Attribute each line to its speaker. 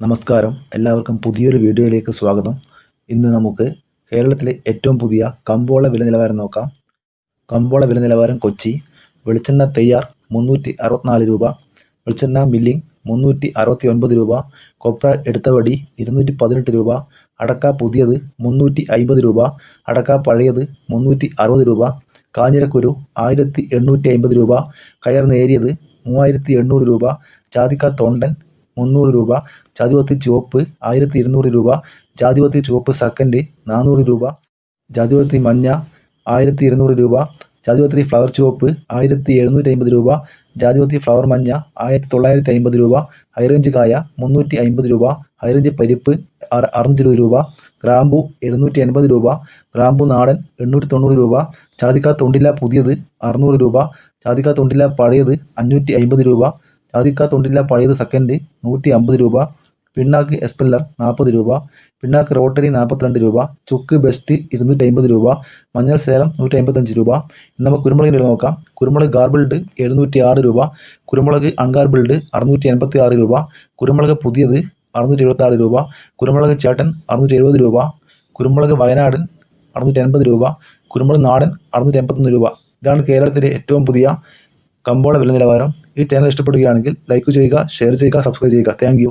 Speaker 1: നമസ്കാരം. എല്ലാവർക്കും പുതിയൊരു വീഡിയോയിലേക്ക് സ്വാഗതം. ഇന്ന് നമുക്ക് കേരളത്തിലെ ഏറ്റവും പുതിയ കമ്പോള വില നിലവാരം നോക്കാം. കമ്പോള വില നിലവാരം കൊച്ചി. വെളിച്ചെണ്ണ തയ്യാർ മുന്നൂറ്റി അറുപത്തിനാല് രൂപ. വെളിച്ചെണ്ണ മില്ലിംഗ് മുന്നൂറ്റി അറുപത്തി ഒൻപത് രൂപ. കൊപ്ര എടുത്തവടി ഇരുന്നൂറ്റി പതിനെട്ട് രൂപ. അടക്ക പുതിയത് മുന്നൂറ്റി അമ്പത് രൂപ. അടക്ക പഴയത് മുന്നൂറ്റി അറുപത് രൂപ. കാഞ്ഞിരക്കുരു ആയിരത്തി എണ്ണൂറ്റി അയിമ്പത് രൂപ. കയർ നേരിയത് മൂവായിരത്തി എണ്ണൂറ് രൂപ. ജാതിക്ക തൊണ്ടൻ മുന്നൂറ് രൂപ ജാതിപത്രി ചുവപ്പ് ആയിരത്തി ഇരുന്നൂറ് രൂപ ജാതിപത്രി ചുവപ്പ് സെക്കൻഡ് നാനൂറ് രൂപ ജാതിപത്രി മഞ്ഞ ആയിരത്തി ഇരുന്നൂറ് രൂപ ജാതിപത്രി ഫ്ലവർ ചുവപ്പ് ആയിരത്തി എഴുന്നൂറ്റി അമ്പത് രൂപ ജാതിപത്രി ഫ്ലവർ മഞ്ഞ ആയിരത്തി തൊള്ളായിരത്തി അമ്പത് രൂപ ഹൈറേഞ്ച് കായ മുന്നൂറ്റി അമ്പത് രൂപ ഹൈറേഞ്ച് പരിപ്പ് അറ- അറുന്നൂറ്റി ഇരുപത് രൂപ ഗ്രാമ്പു എഴുന്നൂറ്റി എൺപത് രൂപ ഗ്രാമ്പു നാടൻ എണ്ണൂറ്റി തൊണ്ണൂറ് രൂപ ജാതിക്ക തൊണ്ടില പുതിയത് അറുന്നൂറ് രൂപ ജാതിക്ക തൊണ്ടില പഴയത് അഞ്ഞൂറ്റി അമ്പത് രൂപ ജാതിക്ക തൊണ്ടില്ല പഴയത് സെക്കൻഡ് നൂറ്റി അമ്പത് രൂപ. പിണ്ണാക്ക് എസ്പെല്ലർ നാൽപ്പത് രൂപ. പിണ്ണാക്ക് റോട്ടറി നാൽപ്പത്തിരണ്ട് രൂപ. ചുക്ക് ബെസ്റ്റ് ഇരുന്നൂറ്റി അമ്പത് രൂപ. മഞ്ഞൾ സേലം നൂറ്റി അമ്പത്തഞ്ച് രൂപ നമുക്ക് കുരുമുളകിന്റെ വില നോക്കാം. കുരുമുളക് ഗാർബിൾഡ് എഴുന്നൂറ്റി ആറ് രൂപ. കുരുമുളക് അൺഗാർബിൾഡ് അറുന്നൂറ്റി എൺപത്തി ആറ് രൂപ. കുരുമുളക് പുതിയത് അറുന്നൂറ്റി എഴുപത്തി ആറ് രൂപ. കുരുമുളക് ചേട്ടൻ അറുന്നൂറ്റി എഴുപത് രൂപ. കുരുമുളക് വയനാടൻ അറുന്നൂറ്റി എൺപത് രൂപ. കുരുമുളക് നാടൻ അറുന്നൂറ്റി എൺപത്തൊന്ന് രൂപ. ഇതാണ് കേരളത്തിലെ ഏറ്റവും പുതിയ കമ്പോള വില നിലവാരം ഈ ചാനൽ ഇഷ്ടപ്പെടുകയാണെങ്കിൽ ലൈക്ക് ചെയ്യുക ഷെയർ ചെയ്യുക സബ്സ്ക്രൈബ് ചെയ്യുക. താങ്ക്